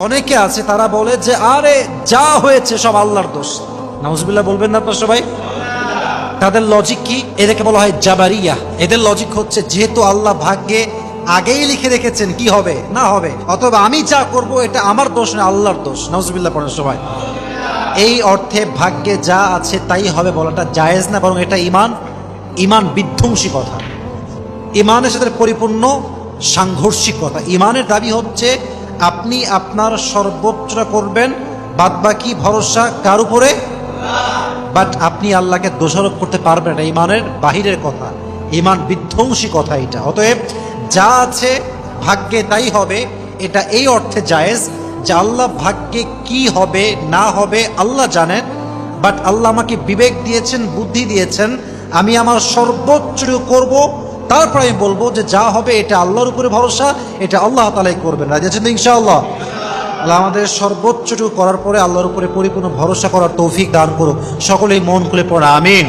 অনেকে আছে, তারা বলে যে, আরে, যা হয়েছে সব আল্লাহর দোষ। নাউজবিল্লাহ বলবেন না আপনার সবাই? তাদের লজিক কি? এদেরকে বলা হয় জাবারিয়া। এদের লজিক হচ্ছে, যেহেতু আল্লাহ ভাগ্যে আগেই লিখে রেখেছেন কি হবে, না হবে, অথবা আমি যা করব, এটা আমার দোষ না, আল্লাহর দোষ। নাউজবিল্লাহ পড়েন সবাই। এই অর্থে ভাগ্যে যা আছে তাই হবে বলাটা জায়েজ না, বরং এটা ইমান ইমান বিধ্বংসী কথা। ইমানের সাথে পরিপূর্ণ সাংঘর্ষিক কথা। ইমানের দাবি হচ্ছে আপনি আপনার সর্বোচ্চ করবেন, বাদবাকি ভরসা কার উপরে? বাট আপনি আল্লাহকে দোষারোপ করতে পারবেন না, ইমানের বাহিরের কথা। ইমান বিধ্বংসী কথা এটা। অতএব যা আছে ভাগ্যে তাই হবে, এটা এই অর্থে জায়েজ যে আল্লাহ ভাগ্যে কি হবে, না হবে, আল্লাহ জানেন। বাট আল্লাহ আমাকে বিবেক দিয়েছেন, বুদ্ধি দিয়েছেন, আমি আমার সর্বোচ্চ করব তারপর আমি বলব যে যা হবে এটা আল্লাহর উপরে ভরসা, এটা আল্লাহ তালাই করবেন। রাজি আছেন ইনশাআল্লাহ? আল্লাহ আমাদের সর্বোচ্চটুকু করার পরে আল্লাহর উপরে পরিপূর্ণ ভরসা করার তৌফিক দান করুক। সকলেই মন খুলে পড়া আমিন।